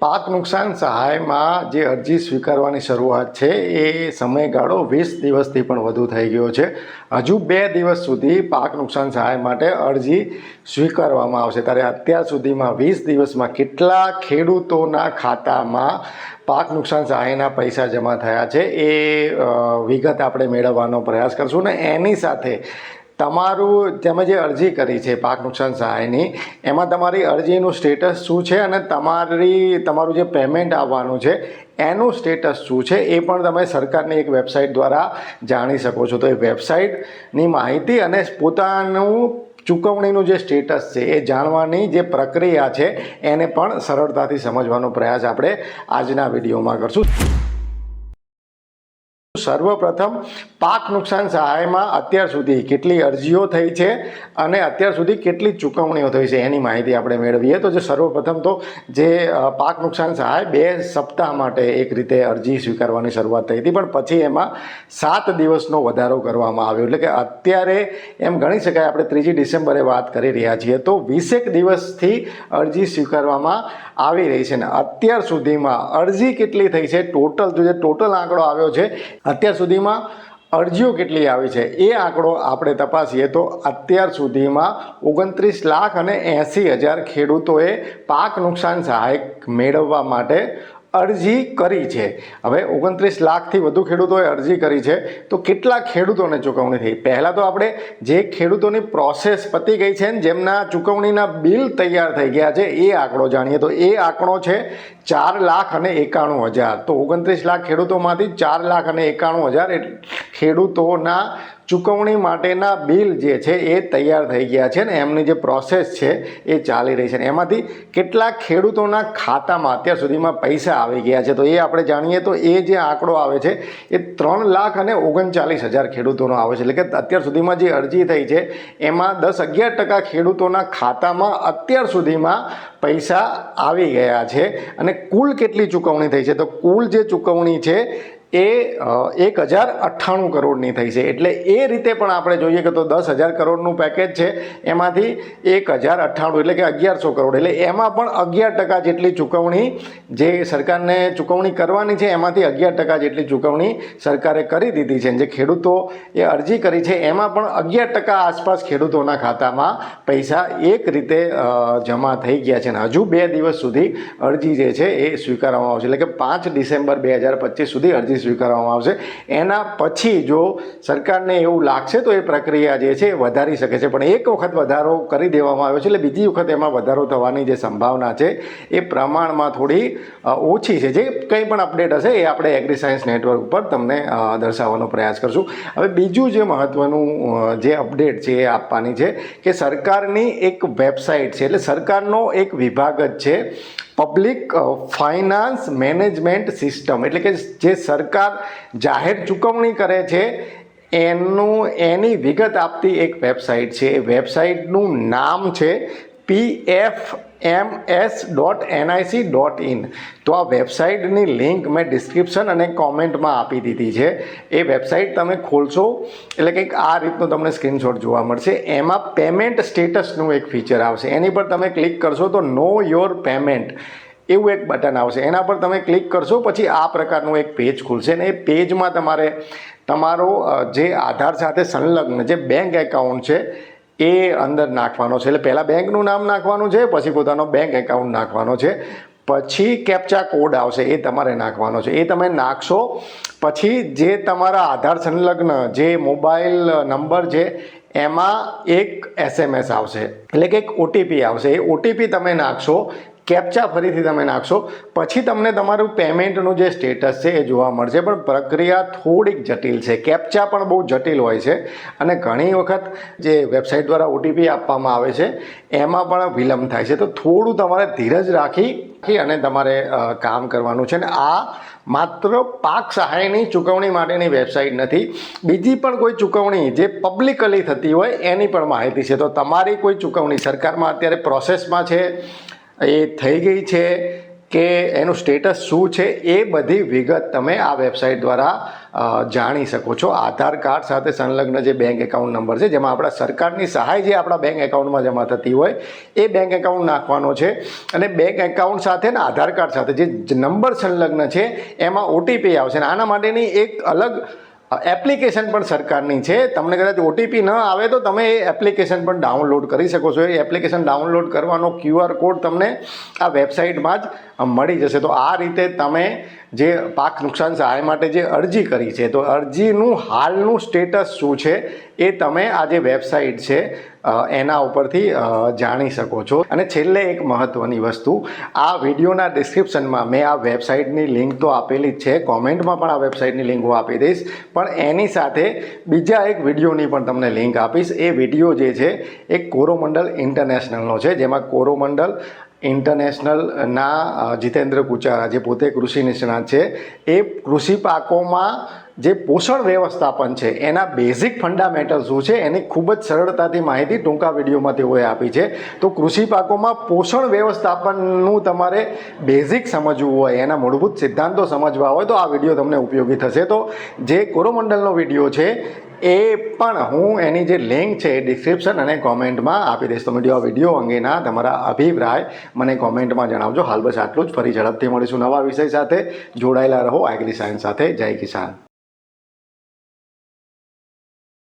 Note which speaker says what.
Speaker 1: પાક નુકસાન સહાયમાં જે અરજી સ્વીકારવાની શરૂઆત છે, એ સમયગાળો વીસ દિવસથી પણ વધુ થઈ ગયો છે. હજુ બે દિવસ સુધી પાક નુકસાન સહાય માટે અરજી સ્વીકારવામાં આવશે. ત્યારે અત્યાર સુધીમાં વીસ દિવસમાં કેટલા ખેડૂતોના ખાતામાં પાક નુકસાન સહાયના પૈસા જમા થયા છે, એ વિગત આપણે મેળવવાનો પ્રયાસ કરશું ને એની સાથે તમારું તમે જે અરજી કરી છે, પાક નુકસાન સહાયની, એમાં તમારી અરજીનું સ્ટેટસ શું છે અને તમારી, તમારું જે પેમેન્ટ આવવાનું છે, એનું સ્ટેટસ શું છે, એ પણ તમે સરકારની એક વેબસાઇટ દ્વારા જાણી શકો છો. તો એ વેબસાઇટની માહિતી અને પોતાનું ચૂકવણીનું જે સ્ટેટસ છે, એ જાણવાની જે પ્રક્રિયા છે, એને પણ સરળતાથી સમજવાનો પ્રયાસ આપણે આજના વિડીયોમાં કરશું. સર્વપ્રથમ પાક નુકસાન સહાયમાં અત્યાર સુધી કેટલી અરજીઓ થઈ છે અને અત્યાર સુધી કેટલી ચૂકવણીઓ થઈ છે એની માહિતી આપણે મેળવીએ. તો જે સર્વપ્રથમ તો જે પાક નુકસાન સહાય બે સપ્તાહ માટે એક રીતે અરજી સ્વીકારવાની શરૂઆત થઈ હતી. પણ પછી એમાં સાત દિવસનો વધારો કરવામાં આવ્યો. એટલે કે અત્યારે એમ ગણી શકાય આપણે ત્રીજી ડિસેમ્બરે વાત કરી રહ્યા છીએ. તો વીસેક દિવસથી અરજી સ્વીકારવામાં આવી રહી છે ને અત્યાર સુધીમાં અરજી કેટલી થઈ છે? ટોટલ, જો જે ટોટલ આંકડો આવ્યો છે અત્યાર સુધીમાં અરજીઓ કેટલી આવી છે એ આંકડો આપણે તપાસીએ તો અત્યાર સુધીમાં ઓગણત્રીસ લાખ અને એંસી હજાર ખેડૂતોએ પાક નુકસાન સહાય મેળવવા માટે અરજી કરી છે. હવે ઓગણત્રીસ લાખથી વધુ ખેડૂતોએ અરજી કરી છે. તો કેટલા ખેડૂતોને ચૂકવણી થઈ? પહેલાં તો આપણે જે ખેડૂતોની પ્રોસેસ પતી ગઈ છે ને જેમના ચૂકવણીના બિલ તૈયાર થઈ ગયા છે, એ આંકડો જાણીએ. તો એ આંકડો છે ચાર લાખ અને એકાણું હજાર. તો ઓગણત્રીસ લાખ ખેડૂતોમાંથી ચાર લાખ અને એકાણું હજાર ખેડૂતોના ચૂકવણી માટેના બિલ જે છે એ તૈયાર થઈ ગયા છે ને એમની જે પ્રોસેસ છે એ ચાલી રહી છે ને એમાંથી કેટલા ખેડૂતોના ખાતામાં અત્યાર સુધીમાં પૈસા આવી ગયા છે. તો એ આપણે જાણીએ તો એ જે આંકડો આવે છે એ ત્રણ લાખ અને ઓગણચાલીસ હજાર ખેડૂતોનો આવે છે. એટલે કે અત્યાર સુધીમાં જે અરજી થઈ છે એમાં દસ અગિયાર ટકા ખેડૂતોના ખાતામાં અત્યાર સુધીમાં પૈસા આવી ગયા છે. અને કુલ કેટલી ચૂકવણી થઈ છે? તો કુલ જે ચૂકવણી છે એ એક હજાર અઠ્ઠાણું કરોડની થઈ છે. એટલે એ રીતે પણ આપણે જોઈએ કે તો દસ હજાર કરોડનું પેકેજ છે. એમાંથી એક હજાર અઠ્ઠાણું એટલે કે અગિયારસો કરોડ. એટલે એમાં પણ અગિયાર ટકા જેટલી ચૂકવણી જે સરકારને ચૂકવણી કરવાની છે, એમાંથી અગિયાર ટકા જેટલી ચૂકવણી સરકારે કરી દીધી છે. જે ખેડૂતો એ અરજી કરી છે, એમાં પણ અગિયાર ટકા આસપાસ ખેડૂતોના ખાતામાં પૈસા એક રીતે જમા થઈ ગયા છે. અને હજુ બે દિવસ સુધી અરજી જે છે એ સ્વીકારવામાં આવશે. એટલે કે પાંચ ડિસેમ્બર બે હજાર પચીસ સુધી અરજી સ્વીકારવામાં આવશે. એના પછી જો સરકારને એવું લાગશે, તો એ પ્રક્રિયા જે છે એ વધારી શકે છે. પણ એક વખત વધારો કરી દેવામાં આવ્યો છે, એટલે બીજી વખત એમાં વધારો થવાની જે સંભાવના છે, એ પ્રમાણમાં થોડી ઓછી છે. જે કંઈ પણ અપડેટ હશે, એ આપણે એગ્રી સાયન્સ નેટવર્ક ઉપર તમને દર્શાવવાનો પ્રયાસ કરશું. હવે બીજું જે મહત્ત્વનું જે અપડેટ છે એ આપવાની છે કે સરકારની એક વેબસાઇટ છે. એટલે સરકારનો એક વિભાગ જ છે પબ્લિક ફાઇનાન્સ મેનેજમેન્ટ સિસ્ટમ એટલે કે જે સરકાર જાહેર ચૂકવણી કરે છે, એનું, એની વિગત આપતી એક વેબસાઇટ છે. એ વેબસાઇટનું નામ છે P F M S dot NIC dot in તો આ વેબસાઇટની લિંક મેં ડિસ્ક્રિપ્શન અને કોમેન્ટમાં આપી દીધી છે. એ વેબસાઇટ તમે ખોલશો, એટલે કંઈક આ રીતનું તમને સ્ક્રીનશોટ જોવા મળશે. એમાં પેમેન્ટ સ્ટેટસનું એક ફીચર આવશે. એની પર તમે ક્લિક કરશો તો નો યોર પેમેન્ટ એવું એક બટન આવશે. એના પર તમે ક્લિક કરશો પછી આ પ્રકારનું એક પેજ ખુલશે ને એ પેજમાં તમારે તમારો જે આધાર સાથે સંલગ્ન જે બેંક એકાઉન્ટ છે એ અંદર નાખવાનો છે. એટલે પહેલાં બેંકનું નામ નાખવાનું છે, પછી પોતાનો બેંક એકાઉન્ટ નાખવાનો છે. પછી કેપ્ચા કોડ આવશે, એ તમારે નાખવાનો છે. એ તમે નાખશો, પછી જે તમારા આધાર સંલગ્ન, જે મોબાઈલ નંબર છે, એમાં એક એસએમએસ આવશે. એટલે કે એક ઓટીપી આવશે. એ ઓટીપી તમે નાખશો કેપ્ચા ફરીથી તમે નાખશો. પછી તમને તમારું પેમેન્ટનું જે સ્ટેટસ છે એ જોવા મળશે. પણ પ્રક્રિયા થોડીક જટિલ છે. કેપ્ચા પણ બહુ જટિલ હોય છે. અને ઘણી વખત જે વેબસાઇટ દ્વારા ઓટીપી આપવામાં આવે છે, એમાં પણ વિલંબ થાય છે. તો થોડું તમારે ધીરજ રાખી અને તમારે કામ કરવાનું છે. ને આ માત્ર પાક સહાયની ચૂકવણી માટેની વેબસાઇટ નથી. બીજી પણ કોઈ ચૂકવણી જે પબ્લિકલી થતી હોય એની પણ માહિતી છે. તો તમારી કોઈ ચૂકવણી સરકારમાં અત્યારે પ્રોસેસમાં છે? એ થઈ ગઈ છે કે એનું સ્ટેટસ શું છે એ બધી વિગત તમે આ વેબસાઇટ દ્વારા જાણી શકો છો. આધાર કાર્ડ સાથે સંલગ્ન જે બેંક એકાઉન્ટ નંબર છે, જેમાં આપણા સરકારની સહાય જે આપણા બેંક એકાઉન્ટમાં જમા થતી હોય, એ બેંક એકાઉન્ટ નાખવાનો છે. અને બેંક એકાઉન્ટ સાથે ને આધાર કાર્ડ સાથે જે નંબર સંલગ્ન છે, એમાં ઓટીપી આવશે. અને આના માટેની એક અલગ એપ્લિકેશન પણ સરકારની છે. તમને કદાચ ઓટીપી ન આવે તો તમે એ એપ્લિકેશન પણ ડાઉનલોડ કરી શકો છો. એ એપ્લિકેશન ડાઉનલોડ કરવાનો ક્યુઆર કોડ તમને આ વેબસાઇટમાં જ મળી જશે. તો આ રીતે તમે જે પાક નુકસાન સહાય માટે જે અરજી કરી છે, તો અરજીનું હાલનું સ્ટેટસ શું છે? એ તમે આ જે વેબસાઇટ છે એના ઉપરથી જાણી શકો છો. અને છેલ્લે એક મહત્ત્વની વસ્તુ, આ વિડીયોના ડિસ્ક્રિપ્શનમાં મેં આ વેબસાઇટની લિંક તો આપેલી જ છે. કોમેન્ટમાં પણ આ વેબસાઇટની લિંક હું આપી દઈશ. પણ એની સાથે બીજા એક વિડીયોની પણ તમને લિંક આપીશ. એ વીડિયો જે છે, એ કોરોમંડલ ઇન્ટરનેશનલનો છે, જેમાં કોરોમંડલ ઇન્ટરનેશનલના જીતેન્દ્ર કુચારા, જે પોતે કૃષિ નિષ્ણાત છે, એ કૃષિ પાકોમાં જે પોષણ વ્યવસ્થાપન છે, એના બેઝિક ફંડામેન્ટલ શું છે, એની ખૂબ જ સરળતાથી માહિતી ટૂંકા વિડીયોમાં તેઓએ આપી છે. તો કૃષિ પાકોમાં પોષણ વ્યવસ્થાપનનું તમારે બેઝિક સમજવું હોય, એના મૂળભૂત સિદ્ધાંતો સમજવા હોય, તો આ વીડિયો તમને ઉપયોગી થશે. તો જે કોરોમંડલનો વીડિયો છે, એ પણ હું એની જે લિંક છે એ ડિસ્ક્રિપ્શન અને કોમેન્ટમાં આપી દઈશ. તો વીડિયો આ વીડિયો અંગેના તમારા અભિપ્રાય મને કોમેન્ટમાં જણાવજો. હાલ બસ આટલું જ. ફરી ઝડપથી મળીશું નવા વિષય સાથે. જોડાયેલા રહો એગ્રી સાયન્સ સાથે. જય કિસાન.